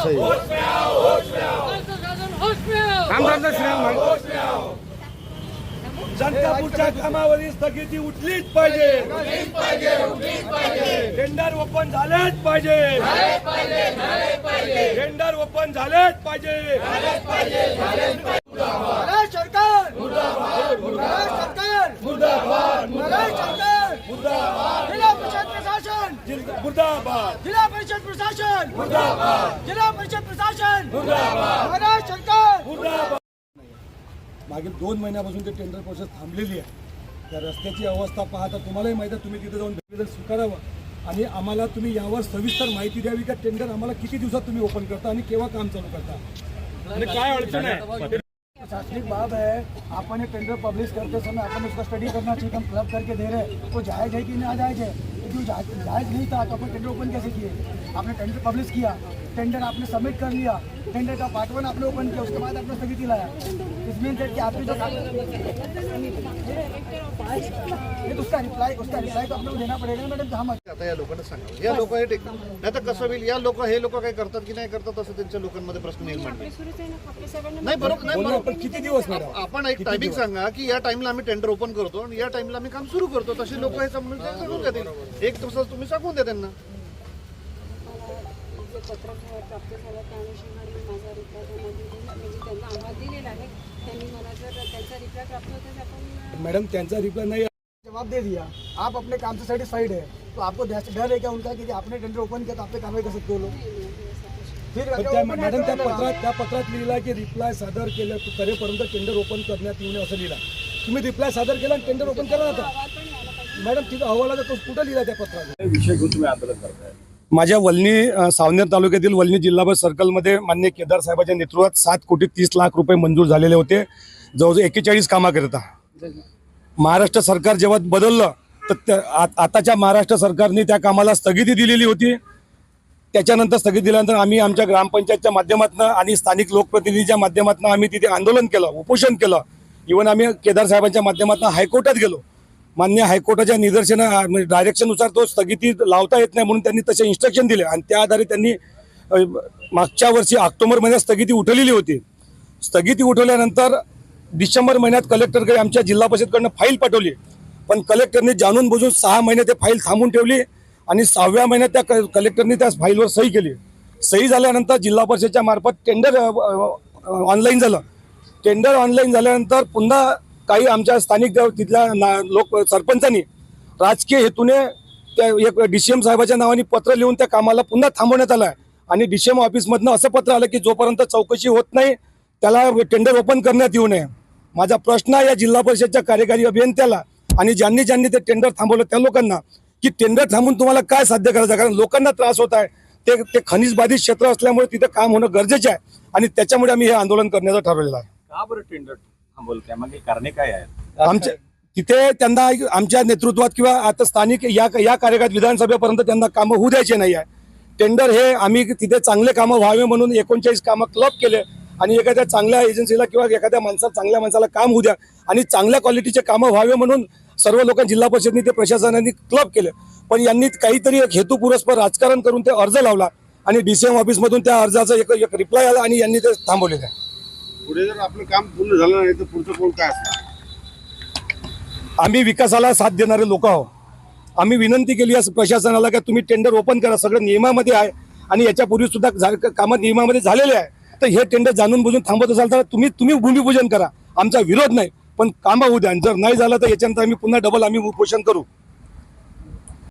असं जनतापूरच्या कामावरील स्थगिती उठलीच पाहिजे. टेंडर ओपन झालेच पाहिजे. टेंडर ओपन झालेच पाहिजे. सरकार महाराज सरकार जिल्हा परिषद प्रशासन जिल- मुर्दाबाद। जिल्हा परिषद प्रशासन। जिल्हा परिषद प्रशासन। महाराज सरकार। मुर्दाबाद। मागील दोन महिन्यापासून ते टेंडर प्रोसेस थांबलेली आहे. त्या रस्त्याची अवस्था पाहता तुम्हालाही माहिती आहे तुम्ही तिथे जाऊन भेट स्वीकारावं. आणि आम्हाला तुम्ही यावर सविस्तर माहिती द्यावी का? टेंडर आम्हाला किती दिवसात तुम्ही ओपन करता आणि केव्हा काम चालू करता? आणि काय अडचण आहे? प्रशासनिक बाब है अपन ये टेंडर पब्लिश करते समय अपन उसका स्टडी करना चाहिए हम क्लब करके दे रहे हैं। वो जायज है कि नाजायज है? यदि जायज जायज नहीं था तो अपन टेंडर ओपन कैसे किए? आपने टेंडर पब्लिश किया. टेंडर आपने सबमिट कर लिया टेंडर का पार्ट वन आपने ओपन किया उसके बाद आपने स्थगिति लाया इस मीन कि आपने जो उसका रिप्लाई उसका रिप्लाई तो आपको देना पड़ेगा ना मैडम कि हम आता या लोकांना सांगावं या लोक हे टेक नाही तर कसं होईल या लोक हे लोक काय करतात की नाही करतात असं त्यांच्या लोकांमध्ये प्रश्न निर्माण. नाही बरोबर नाही बरोबर. किती दिवस आपण एक टायमिंग सांगा की या टाइमला आम्ही टेंडर ओपन करतो आणि या टाइमला आम्ही काम सुरू करतो. तसे लोक हे समजून देतील एक दिवसात तुम्ही सांगून द्या त्यांना. जे पत्र प्राप्त झालं. त्या अनुषंगाने माझा रिप्लाय त्यांना दिलेला म्हणजे त्यांना आम्हाला दिलेला आहे. त्यांनी मला जर त्यांचा रिप्लाय प्राप्त होता तर आपण मॅडम त्यांचा रिप्लाय नाही. जवाब दे दिया. आप अपने काम से सेटिस्फाइड है. तो आपको डर है क्या उनका कि आपने टेंडर ओपन किया तो आप पे कार्रवाई कर सकते हो लोग? फिर पण अगर त्या open है मॅडम तो त्या है ना। पत्रात त्या पत्रात लिहिला की रिप्लाय सादर केल्या करेपर्यंत टेंडर ओपन करण्यात येऊ नये असं लिहिला. तुम्ही रिप्लाय सादर केला आणि टेंडर ओपन केला जातं अहवाल पण मिळाला पाहिजे. मॅडम तिथं अहवालाचा तो कुठं लिहिला त्या पत्रात विषय घेऊन तुम्ही आंदोलन करताय. माझ्या वलनी सावनेर तालुक्यातील वलनी जिल्हाभर सर्कलमध्ये मान्य केदार साहेबांच्या नेतृत्वात सात कोटी तीस लाख रुपये मंजूर झालेले होते. जवळजवळ एक्केचाळीस कामाकरिता महाराष्ट्र सरकार जेव्हा बदललं तर त्या- आताच्या महाराष्ट्र सरकारने त्या कामाला स्थगिती दिलेली होती. त्याच्यानंतर स्थगिती दिल्यानंतर आम्ही आमच्या ग्रामपंचायतच्या माध्यमातून आणि स्थानिक लोकप्रतिनिधीच्या माध्यमातून आम्ही तिथे आंदोलन केलं उपोषण केलं. इव्हन आम्ही केदार साहेबांच्या माध्यमातून हायकोर्टात गेलो. मान्य हायकोर्टाच्या निदर्शन म्हणजे डायरेक्शननुसार तो स्थगिती लावता येत नाही म्हणून त्यांनी तसे इन्स्ट्रक्शन दिले. आणि त्या आधारे त्यांनी मागच्या वर्षी ऑक्टोबर महिन्यात स्थगिती उठवलेली होती. स्थगिती उठवल्यानंतर डिसेंबर महिन्यात कलेक्टरकडे आमच्या जिल्हा परिषदकडनं फाईल पाठवली. पण कलेक्टरने जाणून बुजून सहा महिने ते फाईल थांबून ठेवली आणि सहाव्या महिन्यात त्या क- कलेक्टरने त्या फाईलवर सही केली. सही झाल्यानंतर जिल्हा परिषदच्या मार्फत टेंडर ऑनलाईन झालं. टेंडर ऑनलाईन झाल्यानंतर पुन्हा काही आमच्या स्थानिक तिथल्या ना- लोक सरपंचांनी राजकीय हेतूने त्या एक डी सी एम साहेबाच्या नावाने पत्र लिहून त्या कामाला पुन्हा थांबवण्यात आलं आहे. आणि डी सी एम ऑफिसमधनं असं पत्र आलं की जोपर्यंत चौकशी होत नाही त्याला टेंडर ओपन करण्यात येऊ नये. माझा प्रश्न आहे या जिल्हा परिषदच्या कार्यकारी अभियंत्याला आणि ज्यांनी ज्यांनी ते टेंडर थांबवलं त्या लोकांना की टेंडर थांबून तुम्हाला काय साध्य करायचं? आहे? कारण लोकांना त्रास होत आहे. ते ते खनिज बाधित क्षेत्र असल्यामुळे तिथे काम होणं गरजेचं आहे. आणि त्याच्यामुळे आम्ही हे आंदोलन करण्याचं ठरवलेलं आहे. का बरं टेंडर थांबवलं त्यामागे कारणे काय आहेत? आमच्या तिथे त्यांना आमच्या नेतृत्वात किंवा आता स्थानिक या या कार्यकाळात विधानसभेपर्यंत त्यांना कामं होऊ द्यायचे नाही आहे. टेंडर हे आम्ही तिथे चांगले कामं व्हावे म्हणून एकोणचाळीस कामं क्लब केले आणि एखाद्या चांगल्या एजन्सीला किंवा एखाद्या माणसाला चांगल्या माणसाला काम होऊ द्या आणि चांगल्या क्वालिटीचे कामं व्हावे म्हणून सर्व लोक जिल्हा परिषदनी ते प्रशासनाने क्लब केले. पण यांनी काहीतरी एक हेतुपुरस्पर राजकारण करून ते अर्ज लावला आणि डी सी एम ऑफिसमधून त्या अर्जाचा एक एक रिप्लाय आला आणि यांनी ते थांबवलेलं आहे पुढे जर आपलं काम पूर्ण झालं नाही तर पुढचं कोण काय असणार? आम्ही विकासाला साथ देणारे लोक आहोत. आम्ही विनंती केली आहे प्रशासनाला की तुम्ही टेंडर ओपन करा सगळं नियमामध्ये आहे. आणि याच्यापूर्वी सुद्धा झा- कामं नियमामध्ये झालेले आहे. तर हे टेंडर जाणून बुजून थांबत असाल तर तुम्ही तुम्ही भूमिपूजन करा. आमचा विरोध नाही पण कामं होऊ द्या. आणि जर नाही झालं तर याच्यानंतर आम्ही पुन्हा डबल आम्ही उपोषण करू.